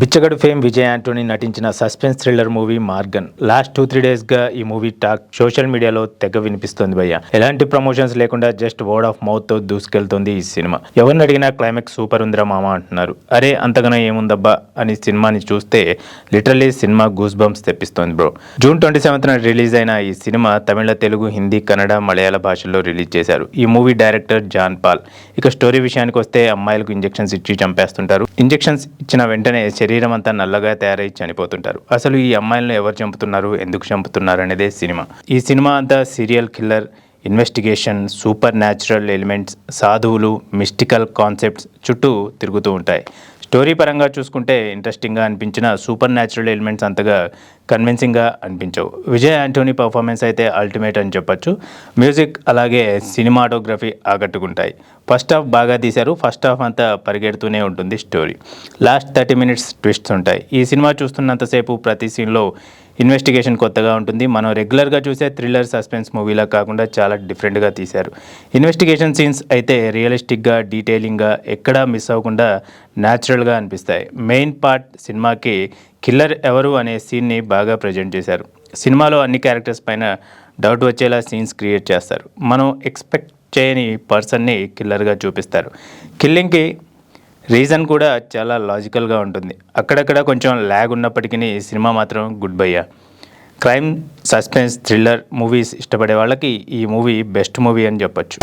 బిచ్చగడు fame Vijay Antony నటించిన suspense thriller movie Maargan. Last two three డేస్గా ఈ movie talk social మీడియాలో తెగ వినిపిస్తుంది భయ్య. ఎలాంటి ప్రమోషన్స్ లేకుండా జస్ట్ వర్డ్ ఆఫ్ మౌత్తో దూసుకెళ్తుంది ఈ సినిమా. ఎవరిని అడిగినా క్లైమాక్స్ సూపర్ ఉందిరా మామ అంటున్నారు. అరే అంతగానో ఏముందబ్బా అని సినిమాని చూస్తే లిటరలీ సినిమా గూస్ బంప్స్ తెప్పిస్తోంది బ్రో జూన్ ట్వంటీ సెవెంత్న రిలీజ్ అయిన ఈ సినిమా తమిళ తెలుగు హిందీ కన్నడ మలయాళ భాషల్లో రిలీజ్ చేశారు. ఈ మూవీ డైరెక్టర్ జాన్ పాల్. ఇక స్టోరీ విషయానికి వస్తే అమ్మాయిలకు ఇంజెక్షన్స్ ఇచ్చి చంపేస్తుంటారు. ఇంజెక్షన్స్ ఇచ్చిన వెంటనే శరీరం అంతా నల్లగా తయారై చనిపోతుంటారు. అసలు ఈ అమ్మాయిలను ఎవరు చంపుతున్నారు? ఎందుకు చంపుతున్నారు? అనేదే సినిమా. ఈ సినిమా అంతా serial killer investigation supernatural elements సాధువులు మిస్టికల్ కాన్సెప్ట్స్ చుట్టూ తిరుగుతూ ఉంటాయి. స్టోరీ పరంగా చూసుకుంటే ఇంట్రెస్టింగ్గా అనిపించిన సూపర్ న్యాచురల్ ఎలిమెంట్స్ అంతగా కన్విన్సింగ్గా అనిపించవు. విజయ్ యాంటోనీ పర్ఫార్మెన్స్ అయితే అల్టిమేట్ అని చెప్పొచ్చు. మ్యూజిక్ అలాగే సినిమాటోగ్రఫీ ఆకట్టుకుంటాయి. ఫస్ట్ హాఫ్ బాగా తీశారు. ఫస్ట్ హాఫ్ అంతా పరిగెడుతూనే ఉంటుంది story last thirty minutes twists ఉంటాయి. ఈ సినిమా చూస్తున్నంతసేపు ప్రతి సీన్లో ఇన్వెస్టిగేషన్ కొత్తగా ఉంటుంది. మనం రెగ్యులర్గా చూసే థ్రిల్లర్ సస్పెన్స్ మూవీలా కాకుండా చాలా డిఫరెంట్గా తీశారు. ఇన్వెస్టిగేషన్ సీన్స్ అయితే రియలిస్టిక్గా డీటెయిలింగ్గా ఎక్కడా మిస్ అవ్వకుండా న్యాచురల్గా అనిపిస్తాయి. మెయిన్ పార్ట్ సినిమాకి కిల్లర్ ఎవరు అనే సీన్ని బాగా ప్రజెంట్ చేశారు. సినిమాలో అన్ని క్యారెక్టర్స్ పైన డౌట్ వచ్చేలా సీన్స్ క్రియేట్ చేస్తారు. మనం ఎక్స్పెక్ట్ చేయని పర్సన్ని కిల్లర్గా చూపిస్తారు. కిల్లింగ్కి రీజన్ కూడా చాలా లాజికల్గా ఉంటుంది. అక్కడక్కడ కొంచెం ల్యాగ్ ఉన్నప్పటికీ సినిమా మాత్రం గుడ్ బయ్యా. క్రైమ్ సస్పెన్స్ థ్రిల్లర్ మూవీస్ ఇష్టపడే వాళ్ళకి ఈ మూవీ బెస్ట్ మూవీ అని చెప్పొచ్చు.